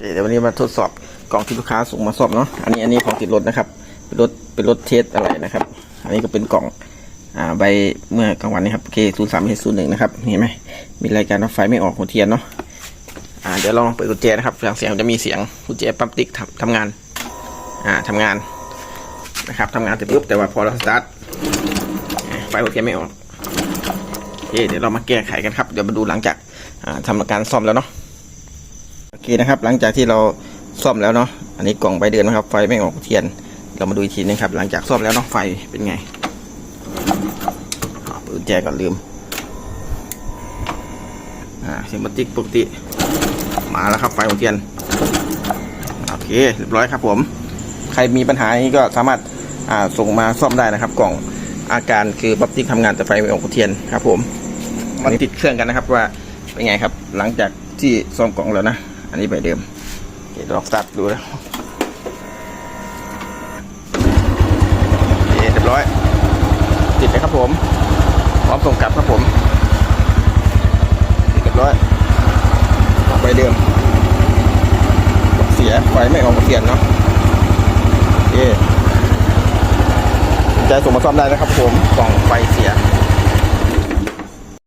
เดี๋ยววันนี้มาทดสอบกล่องที่ลูกค้าส่งมาสอบเนาะ อันนี้อันนี้ของติดรถนะครับ เป็นรถเป็นรถเทสอะไรนะครับ อันนี้ก็เป็นกล่องอ่าใบเมื่อกลางวันนี้ครับ K ศูนย์สามเศูนย์หนึ่งนะครับ เห็นไหมมีรายการว่าไฟไม่ออกหัวเทียนเนาะ อ่าเดี๋ยวลองเปิดกุญแจนะครับเสียงจะมีเสียงกุญแจปั๊มติ๊กทำทำงาน อ่าทำงานนะครับทำงานเสร็จปุ๊บแต่ว่าพอเราสตาร์ทไฟหัวเทียนไม่ออกโอเคเดี๋ยวเรามาแก้ไขกันครับ เดี๋ยวมาดูหลังจากอ่าทำการซ่อมแล้วเนาะ เคนะครับ หลังจากที่เราซ่อมแล้วเนาะอันนี้กล่องใบเดือนนะครับ ไฟไม่ออกเทียน เรามาดูอีกทีนึงครับ หลังจากซ่อมแล้วเนาะไฟเป็นไงอ่าเปิดแจก่อนลืมอ่าเสียงบัติกปกติ มาแล้วครับไฟหัวเทียนโอเคเรียบร้อยครับผม ใครมีปัญหานี้ก็สามารถอ่าส่งมาซ่อมได้นะครับ กล่องอาการคือปั๊บติ๊กทำงานแต่ไฟไม่ออกเทียนครับ ผมมันติดเครื่องกันนะครับว่าเป็นไงครับ หลังจากที่ซ่อมกล่องแล้วนะ อันนี้ใบเดิมโอเคลองสตาร์ทดูแล้วเรียบร้อย ติดเลยครับผม พร้อมส่งกลับครับผมเรียบร้อยออกใบเดิมเสียไฟไม่ออกเสียนเนาะโอเคใจส่งมาซ่อมได้นะครับผมกล่องไฟเสีย